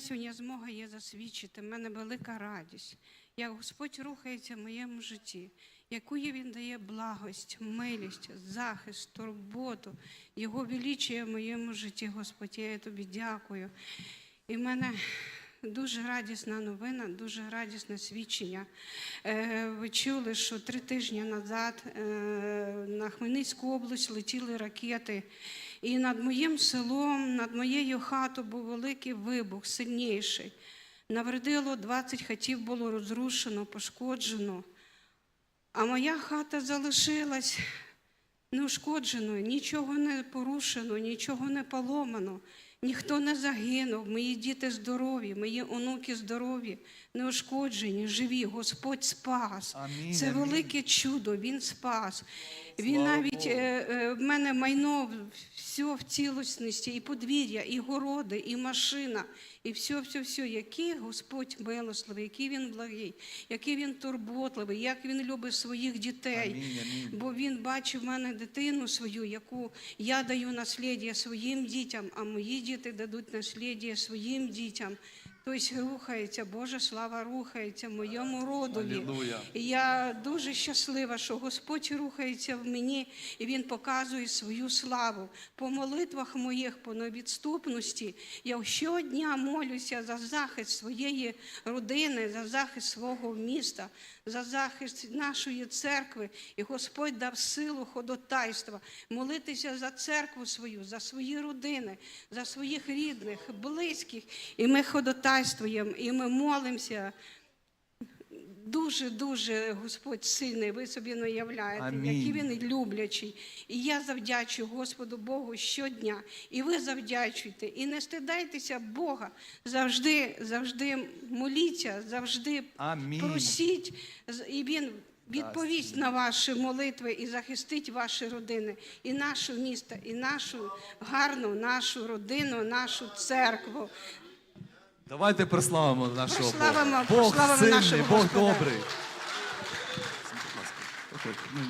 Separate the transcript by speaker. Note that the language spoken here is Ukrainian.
Speaker 1: сьогодні змога є засвідчити. в мене велика радість. Як Господь рухається в моєму житті, яку Він дає благость, милість, захист, турботу, Його величує в моєму житті, Господь, я тобі дякую. І в мене дуже радісна новина, дуже радісне свідчення. Е, Ви чули, що три тижні назад е, на Хмельницьку область летіли ракети. І над моїм селом, над моєю хатою був великий вибух, сильніший. Навредило 20 хатів було розрушено, пошкоджено. А моя хата залишилась неушкодженою, нічого не порушено, нічого не поломано, ніхто не загинув. Мої діти здорові, мої онуки здорові, неушкоджені, живі. Господь спас.
Speaker 2: Амінь,
Speaker 1: Це
Speaker 2: амінь.
Speaker 1: велике чудо, Він спас. Він навіть е, е, в мене майно все в цілісності, і подвір'я, і городи, і машина, і все, все, все. Який Господь милостливий, який він благий, який він турботливий, як він любить своїх дітей.
Speaker 2: Амінь, амінь.
Speaker 1: Бо він бачив в мене дитину свою, яку я даю наслідя своїм дітям, а мої діти дадуть наслідя своїм дітям. Тобто рухається, Божа слава рухається в моєму родові.
Speaker 2: Алілуя.
Speaker 1: І я дуже щаслива, що Господь рухається в мені, і Він показує свою славу. По молитвах моїх, по невідступності, я щодня молюся за захист своєї родини, за захист свого міста, за захист нашої церкви. І Господь дав силу ходотайства, молитися за церкву свою, за свої родини, за своїх рідних, близьких. І ми ходотайствуємо, і ми молимося. Дуже, дуже Господь сильний, ви собі не уявляєте,
Speaker 2: Амінь.
Speaker 1: який він люблячий. І я завдячую Господу Богу щодня. І ви завдячуйте. І не стидайтеся Бога. Завжди, завжди моліться, завжди
Speaker 2: Амінь.
Speaker 1: просіть, і Він відповість на ваші молитви і захистить ваші родини, і наше місто, і нашу гарну нашу родину, нашу церкву.
Speaker 2: Давайте прославимо нашого Бога. Бог сильний, Бог добрий. Будь ласка. Ну.